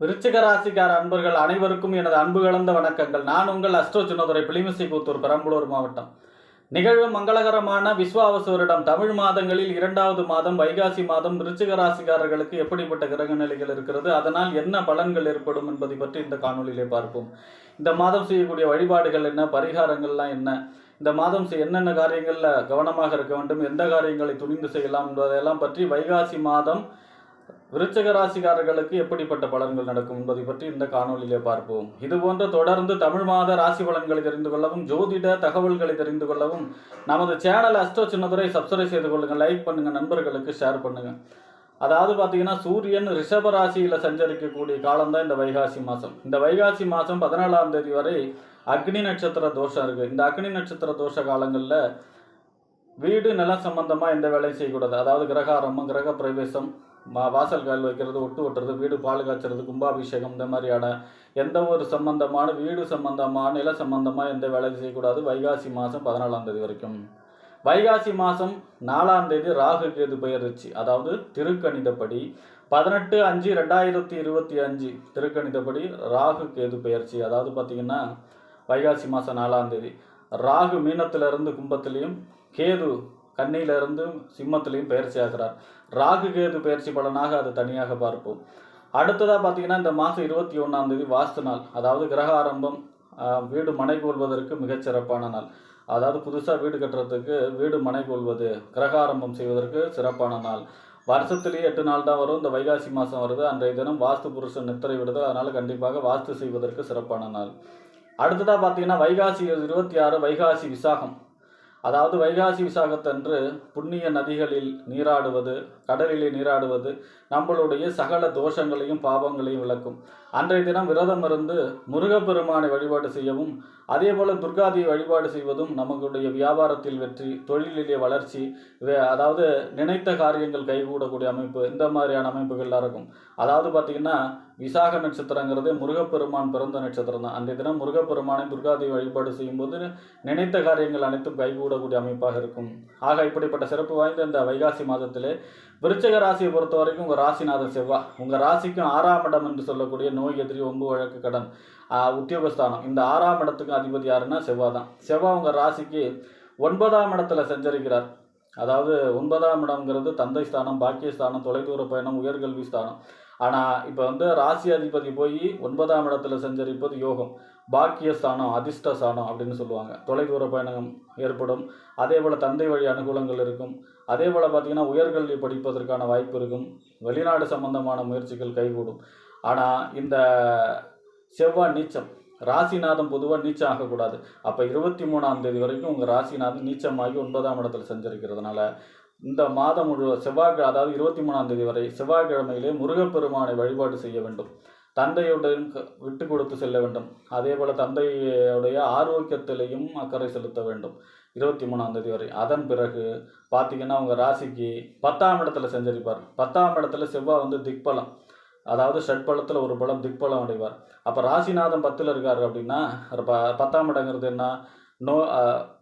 விருச்சிக ராசிக்கார அன்பர்கள் அனைவருக்கும் எனது அன்பு கலந்த வணக்கங்கள். நான் உங்கள் அஸ்ட்ரோ சின்னதுரை பிளிமிசை கூத்தூர் பெரம்பலூர் மாவட்டம். நிகழ்வு மங்களகரமான விஸ்வாவசு வருடம். தமிழ் மாதங்களில் இரண்டாவது மாதம் வைகாசி மாதம் விருச்சிக ராசிக்காரர்களுக்கு எப்படிப்பட்ட கிரக நிலைகள் இருக்கிறது அதனால் என்ன பலன்கள் ஏற்படும் என்பதை பற்றி இந்த காணொலியிலே பார்ப்போம். இந்த மாதம் செய்யக்கூடிய வழிபாடுகள் என்ன பரிகாரங்கள்லாம் என்ன இந்த மாதம் என்னென்ன காரியங்களில் கவனமாக இருக்க வேண்டும் எந்த காரியங்களை துணிந்து செய்யலாம் என்பதையெல்லாம் பற்றி வைகாசி மாதம் விருச்சக ராசிக்காரர்களுக்கு எப்படிப்பட்ட பலன்கள் நடக்கும் என்பதை பற்றி இந்த காணொளியிலே பார்ப்போம். இது போன்ற தொடர்ந்து தமிழ் மாத ராசி பலன்களை தெரிந்து கொள்ளவும் ஜோதிட தகவல்களை தெரிந்து கொள்ளவும் நமது சேனல் அஸ்ட்ரோ சின்னதுரை சப்ஸ்கிரைப் செய்து கொள்ளுங்க லைக் பண்ணுங்க நண்பர்களுக்கு ஷேர் பண்ணுங்க. அதாவது பார்த்தீங்கன்னா சூரியன் ரிஷப ராசியில் சஞ்சரிக்கக்கூடிய காலம்தான் இந்த வைகாசி மாதம் இந்த வைகாசி மாதம் பதினாலாம் தேதி வரை அக்னி நட்சத்திர தோஷம் இருக்குது இந்த அக்னி நட்சத்திர தோஷ காலங்களில் வீடு நிலம் சம்பந்தமாக எந்த வேலையும் செய்யக்கூடாது. அதாவது கிரகாரம்பம் கிரக பிரவேசம் மா வாசல் கால் வைக்கிறது ஒட்டு ஒட்டுறது வீடு பால் காய்ச்சறது கும்பாபிஷேகம் இந்த மாதிரியான எந்த ஒரு சம்பந்தமான வீடு சம்பந்தமான நில சம்பந்தமாக எந்த வேலையும் செய்யக்கூடாது. வைகாசி மாதம் பதினாலாம் தேதி வரைக்கும். வைகாசி மாதம் நாலாம் தேதி ராகு கேது பெயர்ச்சி. அதாவது திருக்கணிதப்படி பதினெட்டு அஞ்சு ரெண்டாயிரத்தி இருபத்தி அஞ்சு திருக்கணிதப்படி ராகு கேது பெயர்ச்சி. அதாவது பார்த்தீங்கன்னா வைகாசி மாதம் நாலாம் தேதி. ராகு மீனத்திலிருந்து கும்பத்திலையும் கேது கண்ணியிலிருந்து சிம்மத்திலையும் பயிற்சி ஆகிறார் ராகு கேது பயிற்சி பலனாக அது தனியாக பார்ப்போம். அடுத்ததாக பார்த்தீங்கன்னா இந்த மாதம் இருபத்தி ஒன்றாம் தேதி வாஸ்து நாள். அதாவது கிரக ஆரம்பம் வீடு மனை கொள்வதற்கு மிகச்சிறப்பான நாள். அதாவது புதுசாக வீடு கட்டுறதுக்கு வீடு மனை கொள்வது கிரக ஆரம்பம் செய்வதற்கு சிறப்பான நாள். வருஷத்துலேயே எட்டு நாள் தான் வரும். இந்த வைகாசி மாதம் வருது. அன்றைய தினம் வாஸ்து புருஷன் நித்திரை விடுது. அதனால் கண்டிப்பாக வாஸ்து செய்வதற்கு சிறப்பான நாள். அடுத்ததாக பார்த்தீங்கன்னா வைகாசி இருபத்தி ஆறு வைகாசி விசாகம். அதாவது வைகாசி விசாகத்தன்று புண்ணிய நதிகளில் நீராடுவது கடலிலே நீராடுவது நம்மளுடைய சகல தோஷங்களையும் பாவங்களையும் விளக்கும். அன்றைய தினம் விரதம் இருந்து முருகப்பெருமானை வழிபாடு செய்யவும் அதே போல துர்காதியை வழிபாடு செய்வதும் நமக்குடைய வியாபாரத்தில் வெற்றி தொழிலிலே வளர்ச்சி அதாவது நினைத்த காரியங்கள் கைகூடக்கூடிய அமைப்பு இந்த மாதிரியான அமைப்புகள்லாம் இருக்கும். அதாவது பார்த்தீங்கன்னா விசாக நட்சத்திரங்கிறது முருகப்பெருமான் பிறந்த நட்சத்திரம் தான். அன்றைய தினம் முருகப்பெருமானை துர்காதியை வழிபாடு செய்யும்போது நினைத்த காரியங்கள் அனைத்தும் கைகூடக்கூடிய அமைப்பாக இருக்கும். ஆக இப்படிப்பட்ட சிறப்பு வாய்ந்த இந்த வைகாசி மாதத்திலே விருச்சக ராசியை பொறுத்த வரைக்கும் உங்கள் ராசிநாத செவ்வாய் உங்கள் ராசிக்கும் ஆறாம் இடம் என்று சொல்லக்கூடிய நோய் எதிரி ஒம்பு வழக்கு கடன் உத்தியோகஸ்தானம். இந்த ஆறாம் இடத்துக்கும் அதிபதி யாருன்னா செவ்வாய் தான் செவ்வாய் உங்கள் ராசிக்கு ஒன்பதாம் இடத்துல சஞ்சரிக்கிறார் அதாவது ஒன்பதாம் இடம்ங்கிறது தந்தை ஸ்தானம் பாக்கியஸ்தானம் தொலைதூர பயணம் உயர்கல்வி ஸ்தானம். ஆனால் இப்போ வந்து ராசி அதிபதி போய் ஒன்பதாம் இடத்துல சஞ்சரிப்பது யோகம். பாக்கியஸ்தானம் அதிர்ஷ்டஸ்தானம் அப்படின்னு சொல்லுவாங்க. தொலைதூர பயணம் ஏற்படும். அதே போல் தந்தை வழி அனுகூலங்கள் இருக்கும். அதே போல் பார்த்தீங்கன்னா உயர்கல்வி படிப்பதற்கான வாய்ப்பு இருக்கும். வெளிநாடு சம்பந்தமான முயற்சிகள் கைகூடும். ஆனால் இந்த செவ்வாய் நீச்சம் ராசிநாதம் பொதுவாக நீச்சம் ஆகக்கூடாது. அப்போ இருபத்தி மூணாம் தேதி வரைக்கும் உங்கள் ராசிநாதன் நீச்சமாகி ஒன்பதாம் இடத்துல செஞ்சிருக்கிறதுனால இந்த மாதம் முழு செவ்வாய் அதாவது இருபத்தி மூணாம் தேதி வரை செவ்வாய்க்கிழமையிலே முருகப்பெருமானை வழிபாடு செய்ய வேண்டும். தந்தையுடன் க- விட்டு கொடுத்து செல்ல வேண்டும். அதே போல் தந்தையுடைய ஆரோக்கியத்திலையும் அக்கறை செலுத்த வேண்டும். இருபத்தி மூணாம் தேதி வரை. அதன் பிறகு பார்த்தீங்கன்னா உங்கள் ராசிக்கு பத்தாம் இடத்துல செஞ்சரிப்பார். பத்தாம் இடத்துல செவ்வாய் வந்து திக்பலம். அதாவது ஷட்பலத்தில் ஒரு பலம் திக்பலம் அடைவார். அப்போ ராசிநாதன் பத்தில் இருக்கார் அப்படின்னா ப பத்தாம் இடங்கிறது என்ன? நோ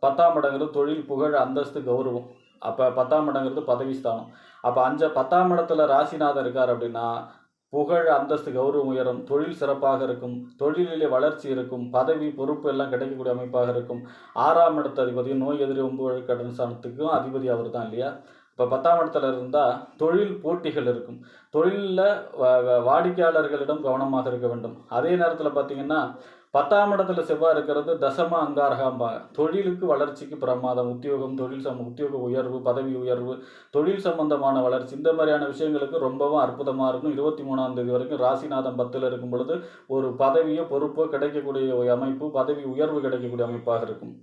பத்தாம் இடங்கிறது தொழில் புகழ் அந்தஸ்து கௌரவம். அப்போ பத்தாம் இடங்கிறது பதவி ஸ்தானம். அப்போ அஞ்ச பத்தாம் இடத்துல ராசிநாதன் இருக்கார் அப்படின்னா புகழ் அந்தஸ்து கௌரவம் உயரும். தொழில் சிறப்பாக இருக்கும். தொழிலிலே வளர்ச்சி இருக்கும். பதவி பொறுப்பு எல்லாம் கிடைக்கக்கூடிய அமைப்பாக இருக்கும். ஆறாம் இடத்து அதிபதியும் நோய் எதிரி ஒன்பது கடன் சாணத்துக்கும் அதிபதி அவர் தான் இல்லையா? இப்போ பத்தாம் இடத்துல இருந்தால் தொழில் போட்டிகள் இருக்கும். தொழிலில் வாடிக்கையாளர்களிடம் கவனமாக இருக்க வேண்டும். அதே நேரத்தில் பார்த்தீங்கன்னா பத்தாம் இடத்துல செவ்வாய் இருக்கிறது தசம அங்காரகாம்பாங்க தொழிலுக்கு வளர்ச்சிக்கு பிரமாதம் உத்தியோகம் தொழில் சம உத்தியோக உயர்வு பதவி உயர்வு தொழில் சம்பந்தமான வளர்ச்சி. இந்த மாதிரியான விஷயங்களுக்கு ரொம்பவும் அற்புதமாக இருக்கும். இருபத்தி மூணாம் தேதி வரைக்கும் ராசிநாதம் பத்தில் இருக்கும் பொழுது ஒரு பதவியோ பொறுப்போ கிடைக்கக்கூடிய அமைப்பு பதவி உயர்வு கிடைக்கக்கூடிய அமைப்பாக இருக்கும்.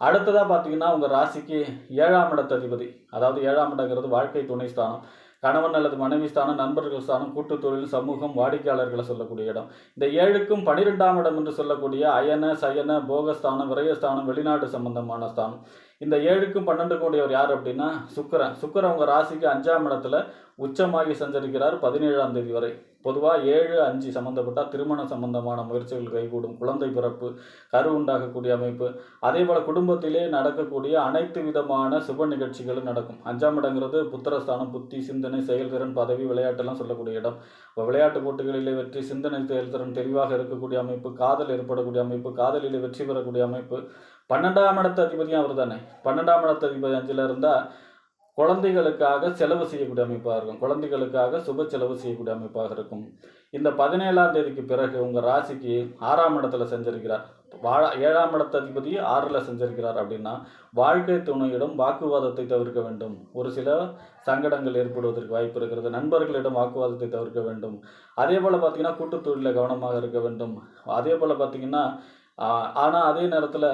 அடுத்ததாக பார்த்தீங்கன்னா உங்கள் ராசிக்கு ஏழாம் இடத்து அதிபதி. அதாவது ஏழாம் இடங்கிறது வாழ்க்கை துணை ஸ்தானம். கணவன் அல்லது மனைவி ஸ்தானம் நண்பர்கள் ஸ்தானம் கூட்டு தொழில் சமூகம் வாடிக்கையாளர்களை சொல்லக்கூடிய இடம். இந்த ஏழுக்கும் பனிரெண்டாம் இடம் என்று சொல்லக்கூடிய அயன சயன போகஸ்தானம் விரயஸ்தானம் வெளிநாட்டு சம்பந்தமான ஸ்தானம். இந்த ஏழுக்கும் பன்னெண்டு உடையவர் யார் அப்படின்னா சுக்கரன். சுக்கரன் உங்கள் ராசிக்கு அஞ்சாம் இடத்துல உச்சமாகி சஞ்சரிக்கிறார் பதினேழாம் தேதி வரை. பொதுவாக ஏழு அஞ்சு சம்மந்தப்பட்டால் திருமண சம்பந்தமான முயற்சிகள் கைகூடும். குழந்தை பிறப்பு கரு உண்டாகக்கூடிய அமைப்பு. அதே போல் குடும்பத்திலே நடக்கக்கூடிய அனைத்து விதமான சுப நிகழ்ச்சிகளும் நடக்கும். அஞ்சாம் இடங்கிறது புத்திரஸ்தானம் புத்தி சிந்தனை செயல்திறன் பதவி விளையாட்டெல்லாம் சொல்லக்கூடிய இடம். இப்போ விளையாட்டு போட்டிகளிலே வெற்றி சிந்தனை செயல்திறன் தெளிவாக இருக்கக்கூடிய அமைப்பு. காதல் ஏற்படக்கூடிய அமைப்பு. காதலிலே வெற்றி பெறக்கூடிய அமைப்பு. பன்னெண்டாம் இடத்து அதிபதியும் அவர் தானே பன்னெண்டாம் இடத்து அதிபதி அஞ்சில் இருந்தால் குழந்தைகளுக்காக செலவு செய்யக்கூடிய அமைப்பாக இருக்கும். குழந்தைகளுக்காக சுப செலவு செய்யக்கூடிய அமைப்பாக இருக்கும். இந்த பதினேழாம் தேதிக்கு பிறகு உங்கள் ராசிக்கு ஆறாம் இடத்துல செஞ்சிருக்கிறார். வாழ ஏழாம் இடத்து அதிபதி ஆறில் செஞ்சிருக்கிறார் அப்படின்னா வாழ்க்கை துணையிடம் வாக்குவாதத்தை தவிர்க்க வேண்டும். ஒரு சில சங்கடங்கள் ஏற்படுவதற்கு வாய்ப்பு இருக்கிறது. நண்பர்களிடம் வாக்குவாதத்தை தவிர்க்க வேண்டும். அதே போல் பார்த்தீங்கன்னா கூட்டுத்தொழிலில் கவனமாக இருக்க வேண்டும். அதே போல் பார்த்தீங்கன்னா ஆனால் அதே நேரத்தில்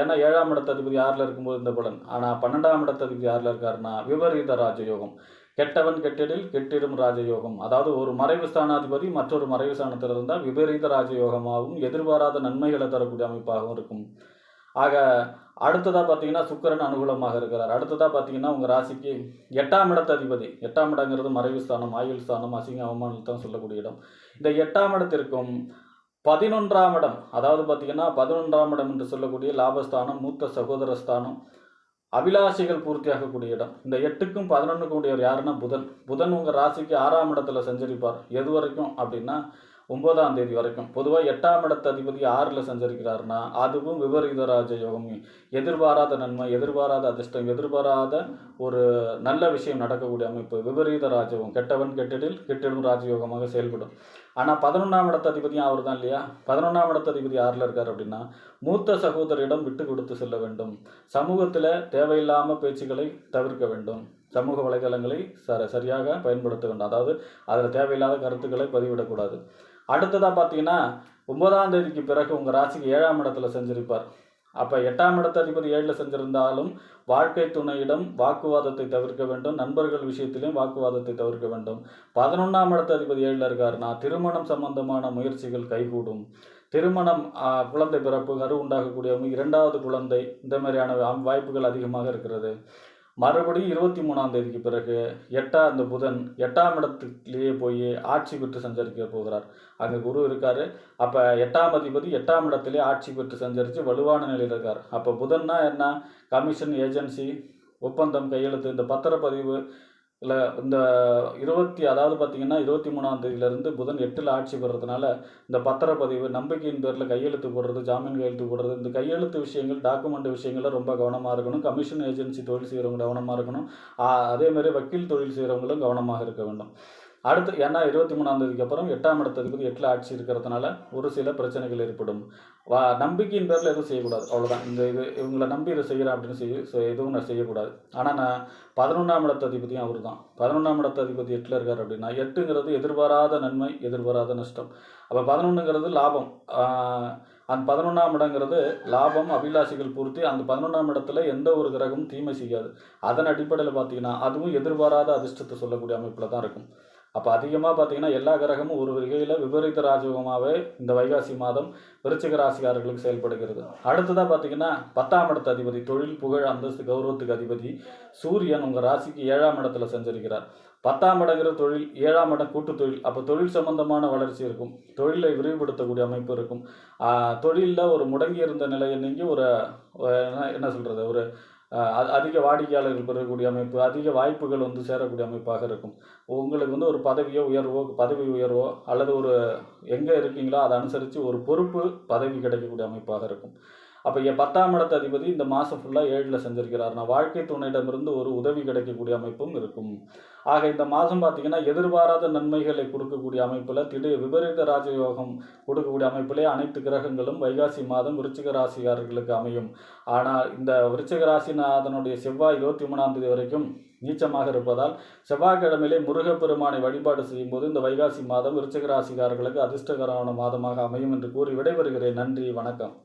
ஏன்னா ஏழாம் இடத்த அதிபதி ஆறில் இருக்கும்போது இந்த பலன்? ஆனால் பன்னெண்டாம் இடத்த அதிபதி ஆறில் இருக்காருன்னா விபரீத ராஜயோகம். கெட்டவன் கெட்டிடில் கெட்டிடும் ராஜயோகம். அதாவது ஒரு மறைவு ஸ்தானாதிபதி மற்றொரு மறைவு ஸ்தானத்தில் இருந்தால் விபரீத ராஜயோகமாகவும் எதிர்பாராத நன்மைகளை தரக்கூடிய அமைப்பாகவும் இருக்கும். ஆக அடுத்ததாக பார்த்தீங்கன்னா சுக்கரன் அனுகூலமாக இருக்கிறார். அடுத்ததாக பார்த்தீங்கன்னா உங்கள் ராசிக்கு எட்டாம் இடத்த அதிபதி எட்டாம் இடங்கிறது மறைவு ஸ்தானம் ஆயுள் ஸ்தானம் அசிங்க அவமானத்தான் சொல்லக்கூடிய இடம். இந்த எட்டாம் இடத்திற்கும் பதினொன்றாம் இடம் அதாவது பார்த்தீங்கன்னா பதினொன்றாம் இடம் என்று சொல்லக்கூடிய லாபஸ்தானம் மூத்த சகோதர ஸ்தானம் அபிலாஷைகள் பூர்த்தியாகக்கூடிய இடம். இந்த எட்டுக்கும் பதினொன்றுக்கும் கூடியவர் யாருன்னா புதன். புதன் உங்கள் ராசிக்கு ஆறாம் இடத்துல சஞ்சரிப்பார். எது வரைக்கும் அப்படின்னா ஒன்பதாம் தேதி வரைக்கும். பொதுவாக எட்டாம் இடத்த அதிபதி ஆறில் சஞ்சரிக்கிறாருன்னா அதுவும் விபரீத ராஜ யோகம். எதிர்பாராத நன்மை எதிர்பாராத அதிர்ஷ்டம் எதிர்பாராத ஒரு நல்ல விஷயம் நடக்கக்கூடிய அமைப்பு. விபரீத ராஜயோகம் கெட்டவன் கெட்டிடில் கெட்டிடும் ராஜயோகமாக செயல்படும். ஆனால் பதினொன்றாம் இடத்த அதிபதியும் அவர் தான் இல்லையா? பதினொன்றாம் இடத்த அதிபதி ஆறில் இருக்கார் அப்படின்னா மூத்த சகோதரிடம் விட்டு கொடுத்து செல்ல வேண்டும். சமூகத்தில் தேவையில்லாமல் பேச்சுக்களை தவிர்க்க வேண்டும். சமூக வலைதளங்களை ச சரியாக பயன்படுத்த வேண்டும். அதாவது அதில் தேவையில்லாத கருத்துக்களை பதிவிடக்கூடாது. அடுத்ததாக பார்த்தீங்கன்னா ஒன்பதாம் தேதிக்கு பிறகு உங்கள் ராசிக்கு ஏழாம் இடத்துல செஞ்சிருப்பார். அப்போ எட்டாம் இடத்த அதிபதி ஏழில் செஞ்சிருந்தாலும் வாழ்க்கை துணையிடம் வாக்குவாதத்தை தவிர்க்க வேண்டும். நண்பர்கள் விஷயத்திலையும் வாக்குவாதத்தை தவிர்க்க வேண்டும். பதினொன்றாம் இடத்த அதிபதி ஏழில் இருக்காருன்னா திருமணம் சம்பந்தமான முயற்சிகள் கைகூடும். திருமணம் குழந்தை பிறப்பு கரு உண்டாகக்கூடியவங்க இரண்டாவது குழந்தை இந்த மாதிரியான வாய்ப்புகள் அதிகமாக இருக்கிறது. மறுபடியும் இருபத்தி மூணாம் தேதிக்கு பிறகு எட்டாம் அந்த புதன் எட்டாம் இடத்துலேயே போய் ஆட்சி பெற்று சஞ்சரிக்க போகிறார். அங்கே குரு இருக்கார். அப்போ எட்டாம் அதிபதி எட்டாம் இடத்துலேயே ஆட்சி பெற்று சஞ்சரித்து வலுவான நிலையில் இருக்கார். அப்போ புதன்னா என்ன? கமிஷன் ஏஜென்சி ஒப்பந்தம் கையெழுத்து இந்த பத்திரப்பதிவு இல்லை இந்த இருபத்தி அதாவது பார்த்திங்கன்னா இருபத்தி மூணாம் தேதியிலேருந்து புதன் எட்டில் ஆட்சி பெறதுனால இந்த பத்திரப்பதிவு நம்பிக்கையின் பேரில் கையெழுத்து போடுறது ஜாமீன் கையெழுத்து போடுறது இந்த கையெழுத்து விஷயங்கள் டாக்குமெண்ட் விஷயங்களில் ரொம்ப கவனமாக இருக்கணும். கமிஷன் ஏஜென்சி தொழில் செய்கிறவங்க கவனமாக இருக்கணும். அதேமாதிரி வக்கீல் தொழில் செய்கிறவங்களும் கவனமாக இருக்க வேண்டும். அடுத்து ஏன்னா இருபத்தி மூணாம் தேதிக்கு அப்புறம் எட்டாம் இடத்துக்கு எட்டில் ஆட்சி இருக்கிறதுனால ஒரு சில பிரச்சனைகள் ஏற்படும். வா நம்பிக்கையின் பேரில் எதுவும் செய்யக்கூடாது. அவ்வளோதான் இந்த இது இவங்களை நம்பி இதை செய்கிறேன் அப்படின்னு செய்ய எதுவும் நான் செய்யக்கூடாது. ஆனால் நான் பதினொன்றாம் இடத்த அதிபதியும் அவர் தான் பதினொன்றாம் இடத்த அதிபதி எட்டில் இருக்கார் அப்படின்னா எட்டுங்கிறது எதிர்பாராத நன்மை எதிர்பாராத நஷ்டம். அப்போ பதினொன்றுங்கிறது லாபம். அந்த பதினொன்றாம் இடங்கிறது லாபம் அபிலாசிகள் பூர்த்தி அந்த பதினொன்றாம் இடத்துல எந்த ஒரு கிரகமும் தீமை செய்யாது. அதன் அடிப்படையில் பார்த்தீங்கன்னா அதுவும் எதிர்பாராத அதிர்ஷ்டத்தை சொல்லக்கூடிய அமைப்பில் தான் இருக்கும். அப்போ அதிகமாக பார்த்தீங்கன்னா எல்லா கிரகமும் ஒரு வகையில் விபரீத ராஜயோகமாகவே இந்த வைகாசி மாதம் விருச்சிக ராசிக்காரர்களுக்கு செயல்படுகிறது. அடுத்ததாக பார்த்தீங்கன்னா பத்தாம் இடத்து அதிபதி தொழில் புகழ் அந்தஸ்து கௌரவத்துக்கு அதிபதி சூரியன் உங்கள் ராசிக்கு ஏழாம் இடத்துல செஞ்சிருக்கிறார் பத்தாம் இடங்கிற தொழில் ஏழாம் இடம் கூட்டு தொழில். அப்போ தொழில் சம்பந்தமான வளர்ச்சி இருக்கும். தொழிலை விரிவுபடுத்தக்கூடிய அமைப்பு இருக்கும். தொழிலில் ஒரு முடங்கி இருந்த நிலையை நீங்கள் ஒரு என்ன சொல்கிறது ஒரு அதிக வாடிக்கையாளர்கள் பெறக்கூடிய அமைப்பு அதிக வாய்ப்புகள் வந்து சேரக்கூடிய அமைப்பாக இருக்கும். உங்களுக்கு வந்து ஒரு பதவியோ உயர்வோ பதவி உயர்வோ அல்லது ஒரு எங்கே இருக்கீங்களோ அதை அனுசரித்து ஒரு பொறுப்பு பதவி கிடைக்கக்கூடிய அமைப்பாக இருக்கும். அப்போ என் பத்தாம் இடத்த அதிபதி இந்த மாதம் ஃபுல்லாக ஏழில் செஞ்சிருக்கிறார்னா வாழ்க்கை துணையிடமிருந்து ஒரு உதவி கிடைக்கக்கூடிய அமைப்பும் இருக்கும். ஆக இந்த மாதம் பார்த்திங்கன்னா எதிர்பாராத நன்மைகளை கொடுக்கக்கூடிய அமைப்பில் திடீர் விபரீத ராஜயோகம் கொடுக்கக்கூடிய அமைப்பிலே அனைத்து கிரகங்களும் வைகாசி மாதம் விருச்சிக ராசிகாரர்களுக்கு அமையும். ஆனால் இந்த விருச்சிக ராசிநாதனுடைய செவ்வாய் இருபத்தி மூணாம் தேதி வரைக்கும் நீச்சமாக இருப்பதால் செவ்வாய்க்கிழமையிலே முருகப்பெருமானை வழிபாடு செய்யும் போது இந்த வைகாசி மாதம் விருச்சிக ராசிகாரர்களுக்கு அதிர்ஷ்டகரமான மாதமாக அமையும் என்று கூறி விடைபெறுகிறேன். நன்றி வணக்கம்.